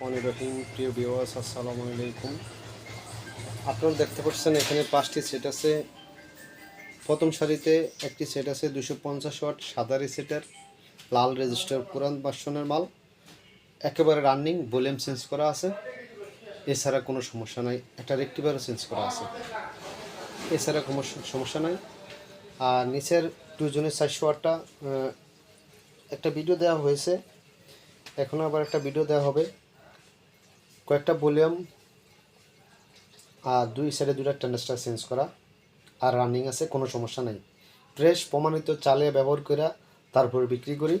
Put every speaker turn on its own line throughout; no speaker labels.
রহমানির রহিম প্রিয় বিওয়াস আসসালামু আলাইকুম। আপনারা দেখতে পাচ্ছেন এখানে পাঁচটি সেট আছে। প্রথম সারিতে একটি সেট আছে দুশো পঞ্চাশ ওয়াট সাদা রিসেটের লাল রেজিস্টার পুরান বাসনের মাল। একেবারে রানিং ভলিউম চেঞ্জ করা আছে। এছাড়া কোনো সমস্যা নাই, একটা রেক্টিভারও চেঞ্জ করা আছে। এছাড়া কোনো সমস্যা নাই। আর নিচের দুজনের চারশো ওয়াটটা একটা ভিডিও দেওয়া হয়েছে। এখন আবার একটা ভিডিও দেওয়া হবে। কয়েকটা ভলিউম আর দুই সাইডে দুটা টেন্ডাসটা চেঞ্জ করা আর রানিং আছে, কোনো সমস্যা নেই। ফ্রেশ প্রমাণিত চালে ব্যবহার করে তারপর বিক্রি করি।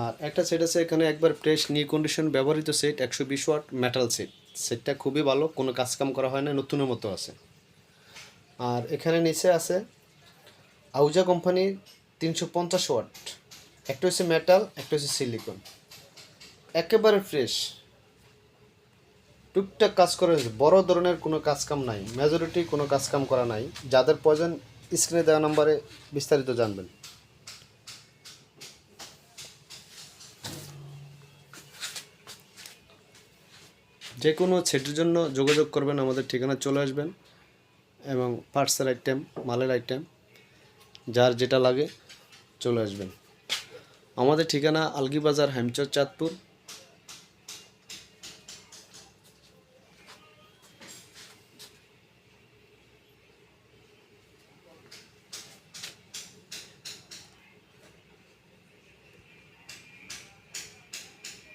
আর একটা সেট আছে, এখানে একবার ফ্রেশ নিউ কন্ডিশন ব্যবহৃত সেট একশো বিশ ওয়াট মেটাল সেট সেটটা খুবই ভালো, কোনো কাজকাম করা হয় না, নতুনের মতো আছে। আর এখানে নিচে আছে, আউজা কোম্পানির তিনশো পঞ্চাশ ওয়াট একটা হচ্ছে মেটাল একটা হচ্ছে সিলিকন একেবারে ফ্রেশ টুকটাক কাজ করে হয়েছে বড় ধরনের কোনো কাজকাম নাই। মেজরিটি কোনো কাজকাম করা নাই। যাদের প্রয়োজন স্ক্রিনে দেওয়া নাম্বারে বিস্তারিত জানবেন। যে কোনো সেটের জন্য যোগাযোগ করবেন, আমাদের ঠিকানা চলে আসবেন এবং পার্টসের আইটেম মালের আইটেম যার যেটা লাগে চলে আসবেন। আমাদের ঠিকানা আলগি বাজার হেমচর চাঁদপুর।